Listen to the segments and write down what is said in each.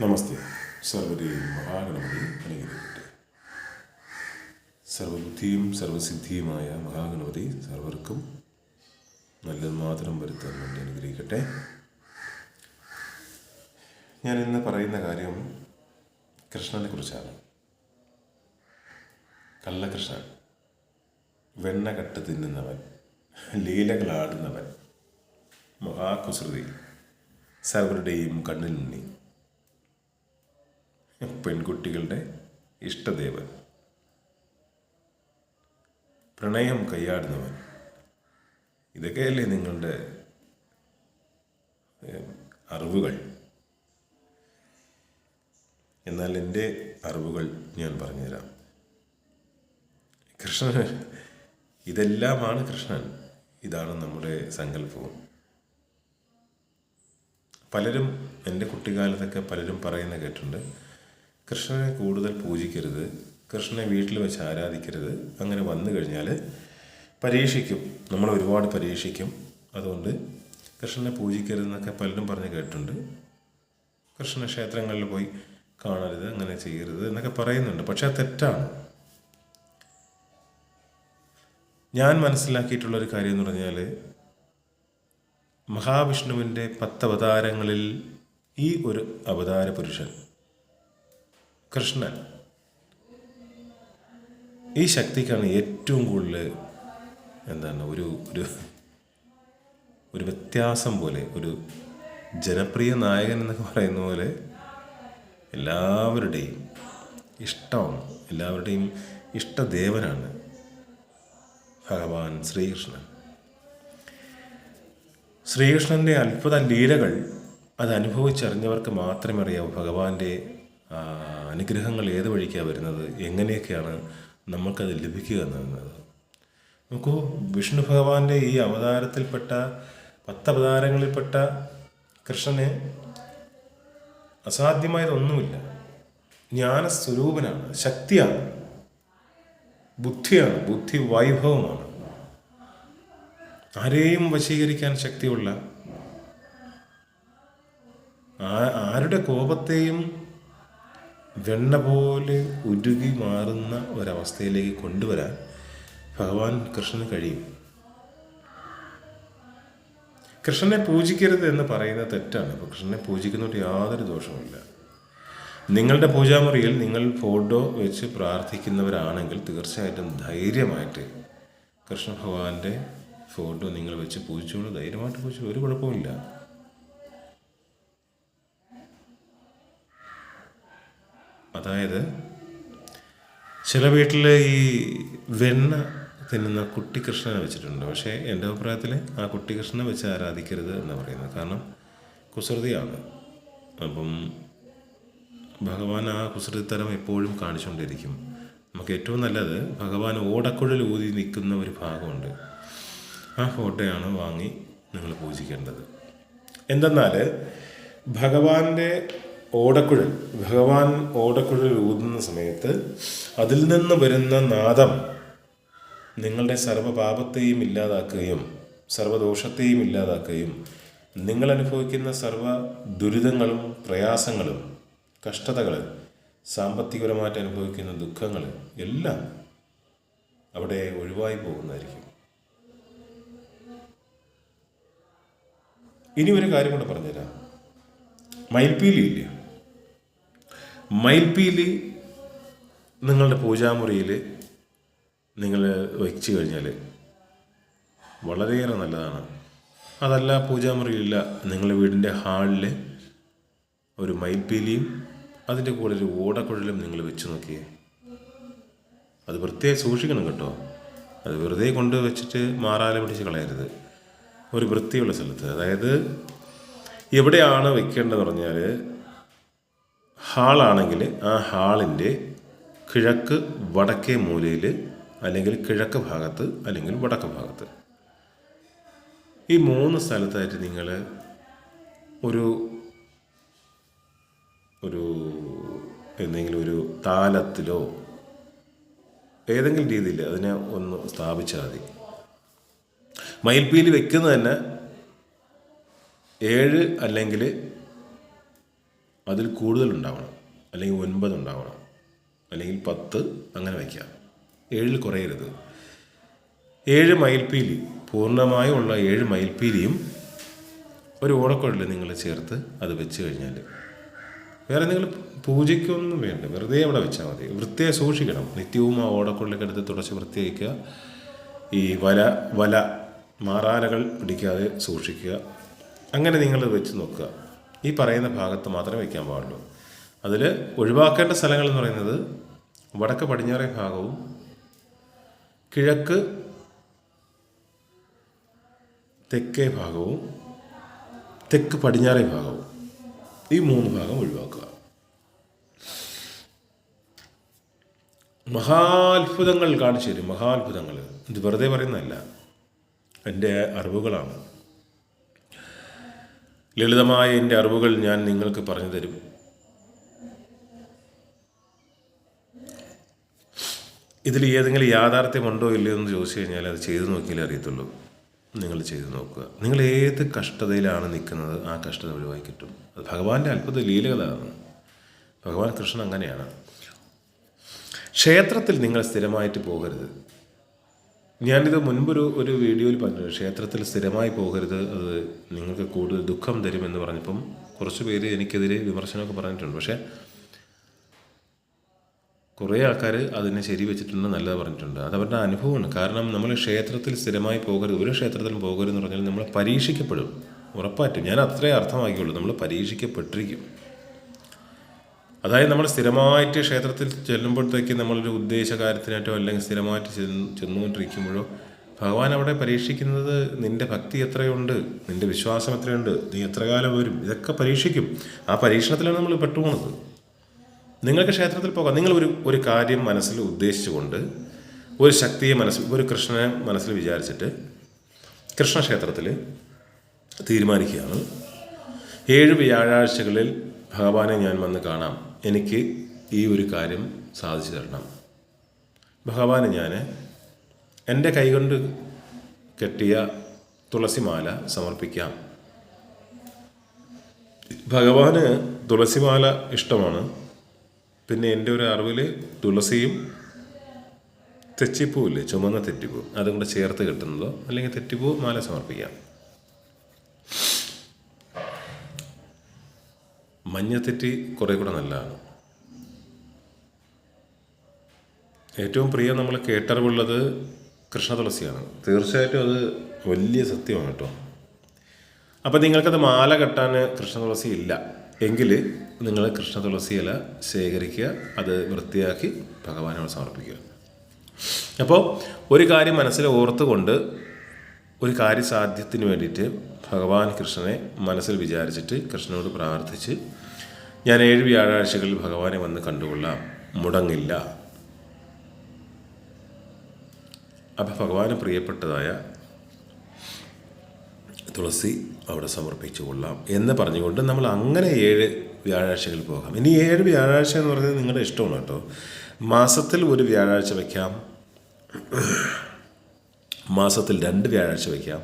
നമസ്തേ. സർവരെയും മഹാഗണപതി അനുഗ്രഹിക്കട്ടെ. സർവബുദ്ധിയും സർവസിദ്ധിയുമായ മഹാഗണപതി സർവർക്കും നല്ലത് മാത്രം വരുത്താൻ വേണ്ടി അനുഗ്രഹിക്കട്ടെ. ഞാൻ ഇന്ന് പറയുന്ന കാര്യം കൃഷ്ണനെ കുറിച്ചാണ്. കള്ളകൃഷ്ണൻ വെണ്ണ കട്ട് തിന്നുന്നവൻ ലീലകളാടുന്നവൻ മഹാകുസൃതി സർവരുടെയും കണ്ണിൽ മുന്നി പെൺകുട്ടികളുടെ ഇഷ്ടദേവൻ. പ്രണയം കൈയാടുന്നവൻ. ഇതൊക്കെയല്ലേ നിങ്ങളുടെ അറിവുകൾ? എന്നാൽ എന്റെ അറിവുകൾ ഞാൻ പറഞ്ഞുതരാം. കൃഷ്ണൻ ഇതെല്ലാമാണ് കൃഷ്ണൻ. ഇതാണ് നമ്മുടെ സങ്കല്പവും. പലരും എന്റെ കുട്ടിക്കാലത്തൊക്കെ പലരും പറയുന്ന കേട്ടിട്ടുണ്ട് കൃഷ്ണനെ കൂടുതൽ പൂജിക്കരുത് കൃഷ്ണനെ വീട്ടിൽ വെച്ച് ആരാധിക്കരുത്. അങ്ങനെ വന്നു കഴിഞ്ഞാൽ പരീക്ഷിക്കും. നമ്മൾ ഒരുപാട് പരീക്ഷിക്കും. അതുകൊണ്ട് കൃഷ്ണനെ പൂജിക്കരുതെന്നൊക്കെ പലരും പറഞ്ഞ് കേട്ടിട്ടുണ്ട്. കൃഷ്ണ ക്ഷേത്രങ്ങളിൽ പോയി കാണരുത് അങ്ങനെ ചെയ്യരുത് എന്നൊക്കെ പറയുന്നുണ്ട്. പക്ഷെ അത് തെറ്റാണ്. ഞാൻ മനസ്സിലാക്കിയിട്ടുള്ള ഒരു കാര്യം എന്ന് പറഞ്ഞാൽ മഹാവിഷ്ണുവിന്റെ പത്ത് അവതാരങ്ങളിൽ ഈ ഒരു അവതാര പുരുഷൻ കൃഷ്ണൻ. ഈ ശക്തിക്കാണ് ഏറ്റവും കൂടുതൽ എന്താണ് ഒരു ഒരു ഒരു വ്യത്യാസം പോലെ ഒരു ജനപ്രിയ നായകൻ എന്നൊക്കെ പറയുന്ന പോലെ എല്ലാവരുടെയും ഇഷ്ടമാണ് എല്ലാവരുടെയും ഇഷ്ടദേവനാണ് ഭഗവാൻ ശ്രീകൃഷ്ണൻ. ശ്രീകൃഷ്ണന്റെ അത്ഭുത ലീലകൾ അത് അനുഭവിച്ചറിഞ്ഞവർക്ക് മാത്രമേ അറിയാവൂ. ഭഗവാന്റെ അനുഗ്രഹങ്ങൾ ഏത് വഴിക്കാണ് വരുന്നത്? എങ്ങനെയൊക്കെയാണ് നമുക്കത് ലഭിക്കുക എന്നത് നോക്കൂ വിഷ്ണു ഭഗവാന്റെ ഈ അവതാരത്തിൽപ്പെട്ട പത്ത് അവതാരങ്ങളിൽപ്പെട്ട കൃഷ്ണന് അസാധ്യമായതൊന്നുമില്ല. ജ്ഞാനസ്വരൂപനാണ് ശക്തിയാണ് ബുദ്ധിയാണ് ബുദ്ധി വൈഭവമാണ് ആരെയും വശീകരിക്കാൻ ശക്തിയുള്ള ആരുടെ കോപത്തെയും വെണ്ണ പോലെ ഉരുകി മാറുന്ന ഒരവസ്ഥയിലേക്ക് കൊണ്ടുവരാൻ ഭഗവാൻ കൃഷ്ണന് കഴിയും. കൃഷ്ണനെ പൂജിക്കരുത് എന്ന് പറയുന്നത് തെറ്റാണ്. അപ്പോൾ കൃഷ്ണനെ പൂജിക്കുന്നതുകൊണ്ട് യാതൊരു ദോഷവുമില്ല നിങ്ങളുടെ പൂജാമുറിയിൽ നിങ്ങൾ ഫോട്ടോ വെച്ച് പ്രാർത്ഥിക്കുന്നവരാണെങ്കിൽ തീർച്ചയായിട്ടും ധൈര്യമായിട്ട് കൃഷ്ണ ഭഗവാന്റെ ഫോട്ടോ നിങ്ങൾ വെച്ച് പൂജിച്ചോളൂ. ധൈര്യമായിട്ട് പൂജിച്ചോളൂ. ഒരു കുഴപ്പമില്ല അതായത് ചില വീട്ടിൽ ഈ വെണ്ണ തിന്നുന്ന കുട്ടി കൃഷ്ണനെ വെച്ചിട്ടുണ്ട്. പക്ഷേ എന്റെ അഭിപ്രായത്തിൽ ആ കുട്ടി കൃഷ്ണനെ വെച്ച് ആരാധിക്കരുത് എന്ന് പറയുന്നത് കാരണം കുസൃതിയാണ്. അപ്പം ഭഗവാൻ ആ കുസൃതിത്തരം എപ്പോഴും കാണിച്ചുകൊണ്ടിരിക്കും. നമുക്ക് ഏറ്റവും നല്ലത് ഭഗവാൻ ഓടക്കുഴൽ ഊതി നിൽക്കുന്ന ഒരു ഭാഗമുണ്ട്. ആ ഫോട്ടോയാണ് വാങ്ങി നിങ്ങൾ പൂജിക്കേണ്ടത്. എന്തെന്നാൽ ഭഗവാന്റെ ഓടക്കുഴൽ ഭഗവാൻ ഓടക്കുഴൽ ഊതുന്ന സമയത്ത് അതിൽ നിന്ന് വരുന്ന നാദം നിങ്ങളുടെ സർവപാപത്തെയും ഇല്ലാതാക്കുകയും സർവദോഷത്തെയും ഇല്ലാതാക്കുകയും നിങ്ങൾ അനുഭവിക്കുന്ന സർവ ദുരിതങ്ങളും പ്രയാസങ്ങളും കഷ്ടതകൾ സാമ്പത്തികപരമായിട്ട് അനുഭവിക്കുന്ന ദുഃഖങ്ങൾ എല്ലാം അവിടെ ഒഴിവായി പോകുന്നതായിരിക്കും. ഇനി ഒരു കാര്യം കൂടെ പറഞ്ഞുതരാം. മയിൽപ്പീലി ഇല്ലേ മയിൽപ്പീലി നിങ്ങളുടെ പൂജാമുറിയിൽ നിങ്ങൾ വെച്ച് കഴിഞ്ഞാൽ വളരെയേറെ നല്ലതാണ്. അതല്ല പൂജാമുറിയില്ല നിങ്ങളുടെ വീടിന്റെ ഹാളിൽ ഒരു മയിൽപ്പീലിയും അതിന്റെ കൂടെ ഒരു ഓടക്കുഴലും നിങ്ങൾ വെച്ച് നോക്കിയേ. അത് വൃത്തിയായി സൂക്ഷിക്കണം കേട്ടോ. അത് വെറുതെ കൊണ്ട് വെച്ചിട്ട് മാറാലെ പിടിച്ച് കളയരുത്. ഒരു വൃത്തിയുള്ള സ്ഥലത്ത്. അതായത് എവിടെയാണ് വെക്കേണ്ടതെന്ന് പറഞ്ഞാൽ ഹാളാണെങ്കിൽ ആ ഹാളിന്റെ കിഴക്ക് വടക്കേ മൂലയിൽ അല്ലെങ്കിൽ കിഴക്ക് ഭാഗത്ത് അല്ലെങ്കിൽ വടക്ക് ഭാഗത്ത്. ഈ മൂന്ന് സ്ഥലത്തായിട്ട് നിങ്ങൾ ഒരു ഒരു എന്തെങ്കിലും ഒരു താലത്തിലോ ഏതെങ്കിലും രീതിയിൽ അതിനെ ഒന്ന് സ്ഥാപിച്ചാൽ മതി. മയിൽപ്പീലി വെക്കുന്നത് തന്നെ ഏഴ് അല്ലെങ്കിൽ അതിൽ കൂടുതൽ ഉണ്ടാവണം. അല്ലെങ്കിൽ ഒൻപത് ഉണ്ടാവണം. അല്ലെങ്കിൽ പത്ത് അങ്ങനെ വയ്ക്കാം ഏഴിൽ കുറയരുത്. ഏഴ് മയിൽപ്പീലി പൂർണമായും ഉള്ള ഏഴ് മയിൽപ്പീലിയും ഒരു ഓടക്കുഴൽ നിങ്ങൾ ചേർത്ത് അത് വെച്ച് കഴിഞ്ഞാൽ വേറെ നിങ്ങൾ പൂജയ്ക്കൊന്നും വേണ്ട. വെറുതെ അവിടെ വെച്ചാൽ മതി. വൃത്തിയെ സൂക്ഷിക്കണം. നിത്യവും ആ ഓടക്കുഴലൊക്കെ തുടച്ച് വൃത്തിയാക്കുക ഈ വല വല മാറാലകൾ പിടിക്കാതെ സൂക്ഷിക്കുക. അങ്ങനെ നിങ്ങൾ വെച്ച് നോക്കുക. ഈ പറയുന്ന ഭാഗത്ത് മാത്രമേ വയ്ക്കാൻ പാടുള്ളൂ. അതിൽ ഒഴിവാക്കേണ്ട സ്ഥലങ്ങൾ എന്ന് പറയുന്നത് വടക്ക് പടിഞ്ഞാറേ ഭാഗവും കിഴക്ക് തെക്കേ ഭാഗവും തെക്ക് പടിഞ്ഞാറേ ഭാഗവും. ഈ മൂന്ന് ഭാഗം ഒഴിവാക്കുക. മഹാത്ഭുതങ്ങൾ കാണിച്ചു തരും. മഹാത്ഭുതങ്ങൾ. ഇത് വെറുതെ പറയുന്നതല്ല. എന്റെ അറിവുകളാണ്. ലളിതമായ എന്റെ അറിവുകൾ ഞാൻ നിങ്ങൾക്ക് പറഞ്ഞു തരും. ഇതിൽ ഏതെങ്കിലും യാഥാർത്ഥ്യമുണ്ടോ ഇല്ലയോ എന്ന് ചോദിച്ചു കഴിഞ്ഞാൽ അത് ചെയ്തു നോക്കിയാലേ അറിയത്തുള്ളൂ. നിങ്ങൾ ചെയ്തു നോക്കുക. നിങ്ങൾ ഏത് കഷ്ടതയിലാണ് നിൽക്കുന്നത് ആ കഷ്ടത ഒഴിവായി കിട്ടും. അത് ഭഗവാന്റെ അത്ഭുത ലീലകളാണ്. ഭഗവാൻ കൃഷ്ണൻ അങ്ങനെയാണ്. ക്ഷേത്രത്തിൽ നിങ്ങൾ സ്ഥിരമായിട്ട് പോകരുത്. ഞാനിത് മുൻപൊരു ഒരു വീഡിയോയിൽ പറഞ്ഞു ക്ഷേത്രത്തിൽ സ്ഥിരമായി പോകരുത്. അത് നിങ്ങൾക്ക് കൂടുതൽ ദുഃഖം തരുമെന്ന് പറഞ്ഞപ്പം കുറച്ച് പേര് എനിക്കെതിരെ വിമർശനമൊക്കെ പറഞ്ഞിട്ടുണ്ട്. പക്ഷേ കുറേ ആൾക്കാർ അതിനെ ശരി വെച്ചിട്ടുണ്ട് നല്ലത് പറഞ്ഞിട്ടുണ്ട്. അത് അവരുടെ അനുഭവമാണ്. കാരണം നമ്മൾ ക്ഷേത്രത്തിൽ സ്ഥിരമായി പോകരുത്. ഒരു ക്ഷേത്രത്തിലും പോകരുതെന്ന് പറഞ്ഞാൽ നമ്മൾ പരീക്ഷിക്കപ്പെടും. ഉറപ്പായിട്ടും. ഞാൻ അത്രേ അർത്ഥമാക്കിയുള്ളൂ. നമ്മൾ പരീക്ഷിക്കപ്പെട്ടിരിക്കും. അതായത് നമ്മൾ സ്ഥിരമായിട്ട് ക്ഷേത്രത്തിൽ ചെല്ലുമ്പോഴത്തേക്ക് നമ്മളൊരു ഉദ്ദേശ കാര്യത്തിനായിട്ടോ അല്ലെങ്കിൽ സ്ഥിരമായിട്ട് ചെന്ന് ചെന്നുകൊണ്ടിരിക്കുമ്പോഴോ ഭഗവാൻ അവിടെ പരീക്ഷിക്കുന്നത് നിന്റെ ഭക്തി എത്രയുണ്ട്? നിന്റെ വിശ്വാസം എത്രയുണ്ട്? നീ എത്ര കാലം വരും? ഇതൊക്കെ പരീക്ഷിക്കും. ആ പരീക്ഷണത്തിലാണ് നമ്മൾ പെട്ടുപോകുന്നത് നിങ്ങൾക്ക് ക്ഷേത്രത്തിൽ പോകാം. നിങ്ങൾ ഒരു ഒരു കാര്യം മനസ്സിൽ ഉദ്ദേശിച്ചുകൊണ്ട് ഒരു ശക്തിയെ മനസ്സിൽ ഒരു കൃഷ്ണനെ മനസ്സിൽ വിചാരിച്ചിട്ട് കൃഷ്ണക്ഷേത്രത്തിൽ തീരുമാനിക്കുകയാണ്. ഏഴ് വ്യാഴാഴ്ചകളിൽ ഭഗവാനെ ഞാൻ വന്ന് കാണാം. എനിക്ക് ഈ ഒരു കാര്യം സാധിച്ചു തരണം. ഭഗവാന് ഞാൻ എന്റെ കൈകൊണ്ട് കെട്ടിയ തുളസിമാല സമർപ്പിക്കാം. ഭഗവാന് തുളസിമാല ഇഷ്ടമാണ്. പിന്നെ എന്റെ ഒരു അറിവിൽ തുളസിയും തെച്ചിപ്പൂവില്ലേ ചുമന്ന തെറ്റിപ്പൂ അതും കൂടെ ചേർത്ത് കിട്ടുന്നതോ അല്ലെങ്കിൽ തെറ്റിപ്പൂ മാല സമർപ്പിക്കാം. മഞ്ഞത്തെറ്റി കുറേ കൂടെ നല്ലതാണ്. ഏറ്റവും പ്രിയ നമ്മൾ കേട്ടറിവുള്ളത് കൃഷ്ണ തുളസിയാണ്. തീർച്ചയായിട്ടും അത് വലിയ സത്യമാണ് കേട്ടോ. അപ്പം നിങ്ങൾക്കത് മാല കെട്ടാൻ കൃഷ്ണ തുളസി ഇല്ല. എങ്കിൽ നിങ്ങൾ കൃഷ്ണ തുളസി ഇല ശേഖരിക്കുക അത് വൃത്തിയാക്കി ഭഗവാനോട് സമർപ്പിക്കുക. അപ്പോൾ ഒരു കാര്യം മനസ്സിൽ ഓർത്തുകൊണ്ട് ഒരു കാര്യസാധ്യത്തിന് വേണ്ടിയിട്ട് ഭഗവാൻ കൃഷ്ണനെ മനസ്സിൽ വിചാരിച്ചിട്ട് കൃഷ്ണനോട് പ്രാർത്ഥിച്ച് ഞാൻ ഏഴ് വ്യാഴാഴ്ചകളിൽ ഭഗവാനെ വന്ന് കണ്ടുകൊള്ളാം. മുടങ്ങില്ല. അപ്പം ഭഗവാന് പ്രിയപ്പെട്ടതായ തുളസി അവിടെ സമർപ്പിച്ചു കൊള്ളാം എന്ന് പറഞ്ഞുകൊണ്ട് നമ്മൾ അങ്ങനെ ഏഴ് വ്യാഴാഴ്ചകളിൽ പോകാം. ഇനി ഏഴ് വ്യാഴാഴ്ച എന്ന് പറയുന്നത് നിങ്ങളുടെ ഇഷ്ടമാണ് കേട്ടോ. മാസത്തിൽ ഒരു വ്യാഴാഴ്ച വയ്ക്കാം മാസത്തിൽ രണ്ട് വ്യാഴാഴ്ച വയ്ക്കാം.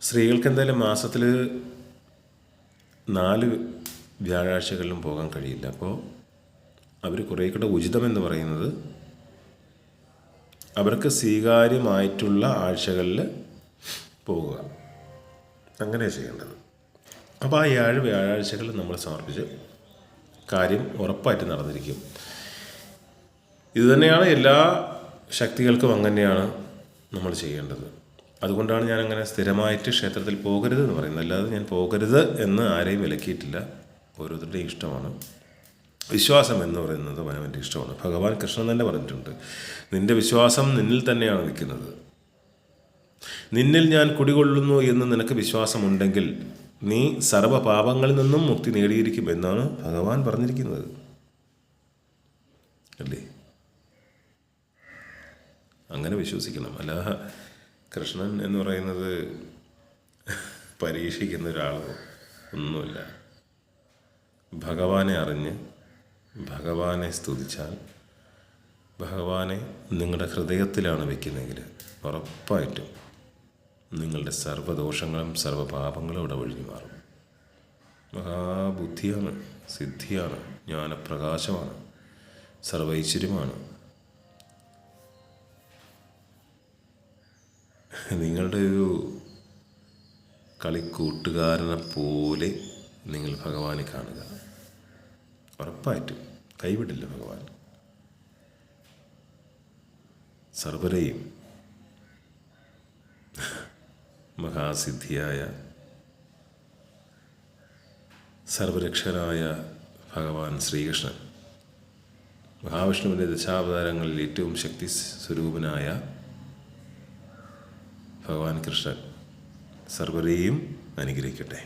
സ്ത്രീകൾക്ക് എന്തായാലും മാസത്തിൽ നാല് വ്യാഴാഴ്ചകളിലും പോകാൻ കഴിയില്ല. അപ്പോൾ അവർ കുറേ കൂടെ ഉചിതമെന്ന് പറയുന്നത് അവർക്ക് സ്വീകാര്യമായിട്ടുള്ള ആഴ്ചകളിൽ പോവുക അങ്ങനെ ചെയ്യേണ്ടത്. അപ്പോൾ ആ ഏഴ് വ്യാഴാഴ്ചകൾ നമ്മൾ സമർപ്പിച്ച് കാര്യം ഉറപ്പായിട്ട് നടന്നിരിക്കും. ഇതുതന്നെയാണ് എല്ലാ ശക്തികൾക്കും അങ്ങനെയാണ് നമ്മൾ ചെയ്യേണ്ടത്. അതുകൊണ്ടാണ് ഞാൻ അങ്ങനെ സ്ഥിരമായിട്ട് ക്ഷേത്രത്തിൽ പോകരുത് എന്ന് പറയുന്നത്. അല്ലാതെ ഞാൻ പോകരുത് എന്ന് ആരെയും വിലക്കിയിട്ടില്ല. ഓരോരുത്തരുടെയും ഇഷ്ടമാണ്. വിശ്വാസം എന്ന് പറയുന്നത് ഭഗവാന്റെ ഇഷ്ടമാണ്. ഭഗവാൻ കൃഷ്ണൻ തന്നെ പറഞ്ഞിട്ടുണ്ട് നിന്റെ വിശ്വാസം നിന്നിൽ തന്നെയാണ് നിൽക്കുന്നത്. നിന്നിൽ ഞാൻ കുടികൊള്ളുന്നു എന്ന് നിനക്ക് വിശ്വാസമുണ്ടെങ്കിൽ നീ സർവപാപങ്ങളിൽ നിന്നും മുക്തി നേടിയിരിക്കും എന്നാണ് ഭഗവാൻ പറഞ്ഞിരിക്കുന്നത്. അല്ലേ? അങ്ങനെ വിശ്വസിക്കണം. അല്ല കൃഷ്ണൻ എന്ന് പറയുന്നത് പരീക്ഷിക്കുന്ന ഒരാൾ ഒന്നുമില്ല. ഭഗവാനെ അറിഞ്ഞ് ഭഗവാനെ സ്തുതിച്ചാൽ ഭഗവാനെ നിങ്ങളുടെ ഹൃദയത്തിലാണ് വെക്കുന്നതെങ്കിൽ ഉറപ്പായിട്ടും നിങ്ങളുടെ സർവദോഷങ്ങളും സർവപാപങ്ങളും ഇവിടെ ഒഴിഞ്ഞു മാറും. മഹാബുദ്ധിയാണ് സിദ്ധിയാണ് ജ്ഞാനപ്രകാശമാണ് സർവൈശ്വര്യമാണ്. നിങ്ങളുടെ ഒരു കളിക്കൂട്ടുകാരനെ പോലെ നിങ്ങൾ ഭഗവാനെ കാണുക. ഉറപ്പായിട്ടും. കൈവിടില്ല ഭഗവാൻ. സർവരെയും മഹാസിദ്ധിയായ സർവരക്ഷനായ ഭഗവാൻ ശ്രീകൃഷ്ണൻ മഹാവിഷ്ണുവിന്റെ ദശാവതാരങ്ങളിൽ ഏറ്റവും ശക്തി സ്വരൂപനായ ഭഗവാൻ കൃഷ്ണൻ സർവരെയും അനുഗ്രഹിക്കട്ടെ.